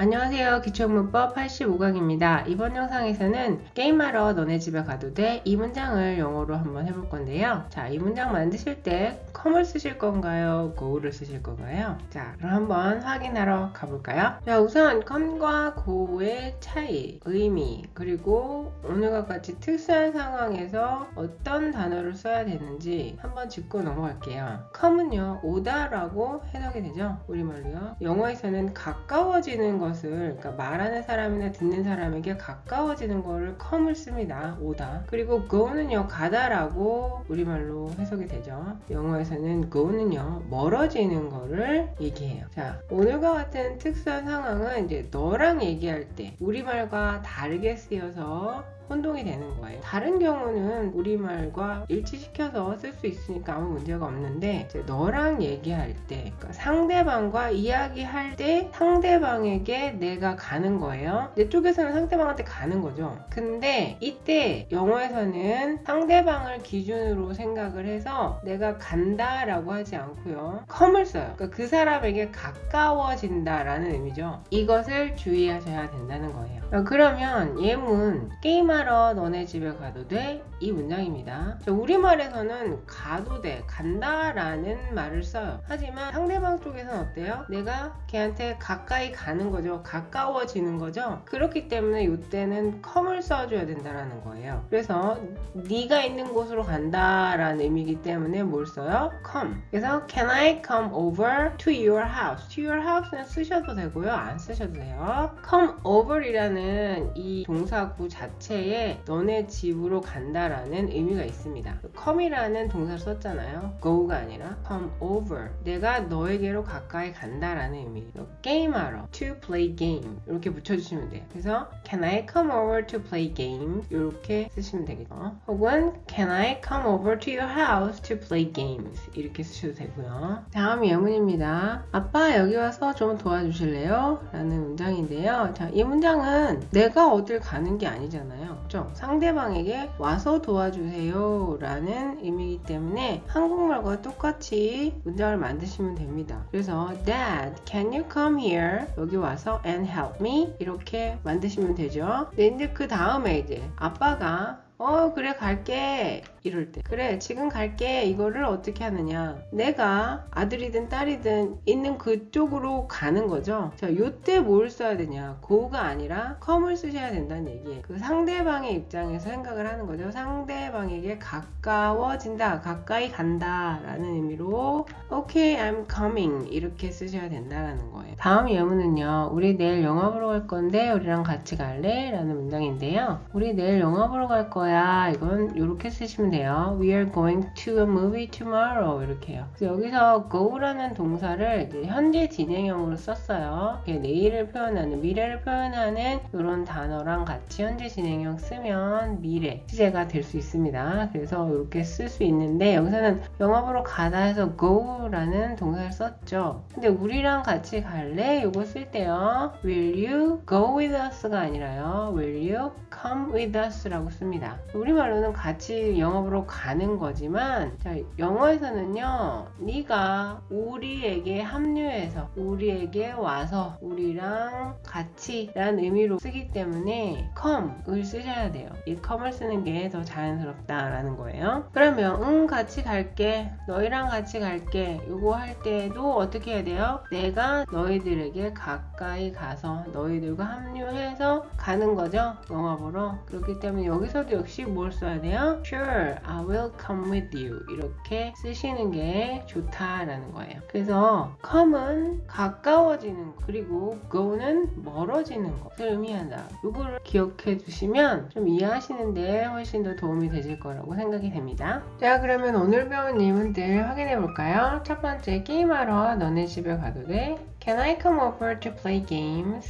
안녕하세요. 기초문법 85강입니다. 이번 영상에서는 게임하러 너네 집에 가도 돼? 이 문장을 영어로 한번 해볼 건데요. 자, 이 문장 만드실 때 come을 쓰실 건가요? go를 쓰실 건가요? 자, 그럼 한번 확인하러 가볼까요? 자, 우선 come과 go의 차이, 의미, 그리고 오늘과 같이 특수한 상황에서 어떤 단어를 써야 되는지 한번 짚고 넘어갈게요. come은요, 오다라고 해석이 되죠? 우리말로요. 영어에서는 가까워지는 것을, 그러니까 말하는 사람이나 듣는 사람에게 가까워지는 거를 come을 씁니다. 오다. 그리고 go는요, 가다라고 우리말로 해석이 되죠. 영어에서는 go는요, 멀어지는 거를 얘기해요. 자, 오늘과 같은 특수한 상황은 이제 너랑 얘기할 때 우리말과 다르게 쓰여서 혼동이 되는 거예요. 다른 경우는 우리말과 일치시켜서 쓸 수 있으니까 아무 문제가 없는데 너랑 얘기할 때 그러니까 상대방과 이야기할 때 상대방에게 내가 가는 거예요. 내 쪽에서는 상대방한테 가는 거죠. 근데 이때 영어에서는 상대방을 기준으로 생각을 해서 내가 간다라고 하지 않고요. come을 써요. 그러니까 그 사람에게 가까워진다라는 의미죠. 이것을 주의하셔야 된다는 거예요. 어, 그러면 예문 게임하 러 너네 집에 가도 돼? 이 문장입니다. 자, 우리말에서는 가도 돼, 간다라는 말을 써요. 하지만 상대방 쪽에서는 어때요? 내가 걔한테 가까이 가는 거죠. 가까워지는 거죠. 그렇기 때문에 이때는 come을 써줘야 된다라는 거예요. 그래서 네가 있는 곳으로 간다라는 의미이기 때문에 뭘 써요? come. 그래서 can I come over to your house? to your house는 쓰셔도 되고요. 안 쓰셔도 돼요. come over이라는 이 동사구 자체에 너네 집으로 간다 라는 의미가 있습니다. come이라는 동사를 썼잖아요. go가 아니라 come over. 내가 너에게로 가까이 간다라는 의미. 게임하러 to play game 이렇게 붙여주시면 돼요. 그래서 can I come over to play game 이렇게 쓰시면 되겠죠. 혹은 can I come over to your house to play games 이렇게 쓰셔도 되고요. 다음 예문입니다. 아빠 여기 와서 좀 도와주실래요? 라는 문장인데요. 자, 이 문장은 내가 어딜 가는 게 아니잖아요. 그죠? 상대방에게 와서 도와주세요 라는 의미이기 때문에 한국말과 똑같이 문장을 만드시면 됩니다. 그래서 Dad, can you come here? 여기 와서 and help me? 이렇게 만드시면 되죠. 네, 근데 그 다음에 이제 아빠가 어 그래 갈게. 이럴 때. 그래 지금 갈게. 이거를 어떻게 하느냐. 내가 아들이든 딸이든 있는 그쪽으로 가는 거죠. 자 요때 뭘 써야 되냐. go가 아니라 come을 쓰셔야 된다는 얘기예요. 그 상대방의 입장에서 생각을 하는 거죠. 상대방에게 가까워진다 가까이 간다 라는 의미로 okay I'm coming. 이렇게 쓰셔야 된다라는 거예요. 다음 예문은요 우리 내일 영화 보러 갈 건데 우리랑 같이 갈래? 라는 문장인데요 우리 내일 영화 보러 갈 거야 이건 이렇게 쓰시면 돼요. We are going to a movie tomorrow. 이렇게요. 여기서 go라는 동사를 현재 진행형으로 썼어요. 내일을 표현하는 미래를 표현하는 이런 단어랑 같이 현재 진행형 쓰면 미래 시제가 될 수 있습니다. 그래서 이렇게 쓸 수 있는데 여기서는 보러 가다 해서 go라는 동사를 썼죠. 근데 우리랑 같이 갈래? 이거 쓸 때요. Will you go with us가 아니라요. Will you come with us라고 씁니다 우리말로는 같이 보러 가는 거지만 자, 영어에서는요 네가 우리에게 합류해서 우리에게 와서 우리랑 같이 라는 의미로 쓰기 때문에 come을 쓰셔야 돼요. 이 come을 쓰는 게 더 자연스럽다라는 거예요. 그러면 응 같이 갈게 너희랑 같이 갈게 이거 할 때도 어떻게 해야 돼요? 내가 너희들에게 가까이 가서 너희들과 합류해서 가는 거죠 보러 그렇기 때문에 여기서도 역시 뭘 써야 돼요? Sure, I will come with you 이렇게 쓰시는 게 좋다라는 거예요 그래서 come은 가까워지는 거 그리고 go는 멀어지는 것을 의미한다 이거를 기억해 주시면 좀 이해하시는데 훨씬 더 도움이 되실 거라고 생각이 됩니다 자 그러면 오늘 배운 예문들 확인해 볼까요? 첫 번째 게임하러 너네 집에 가도 돼? Can I come over to play games?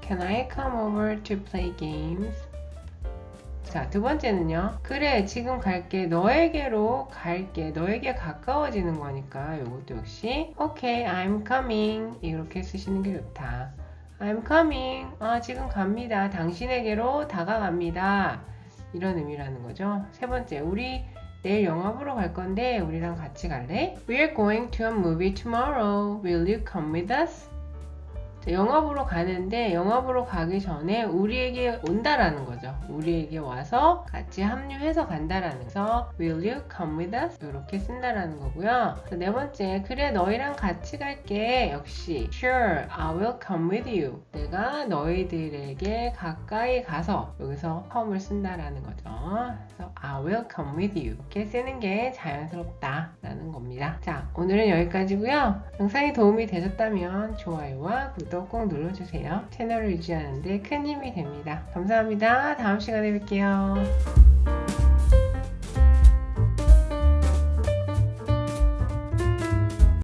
Can I come over to play games? 자, 두 번째는요. 그래, 지금 갈게. 너에게로 갈게. 너에게 가까워지는 거니까 이것도 역시 Okay, I'm coming. 이렇게 쓰시는 게 좋다. I'm coming. 아, 지금 갑니다. 당신에게로 다가갑니다. 이런 의미라는 거죠. 세 번째, 우리 내일 영화 보러 갈 건데 우리랑 같이 갈래? We're going to a movie tomorrow. Will you come with us? 영업으로 가는데 영업으로 가기 전에 우리에게 온다라는 거죠. 우리에게 와서 같이 합류해서 간다라는 거서 Will you come with us? 이렇게 쓴다라는 거고요. 네 번째, 그래 너희랑 같이 갈게. 역시 Sure, I will come with you. 내가 너희들에게 가까이 가서 여기서 come을 쓴다라는 거죠. 그래서 I will come with you. 이렇게 쓰는 게 자연스럽다라는 겁니다. 자, 오늘은 여기까지고요. 영상이 도움이 되셨다면 좋아요와 구독 꼭 눌러주세요. 채널을 유지하는데 큰 힘이 됩니다. 감사합니다. 다음 시간에 뵐게요.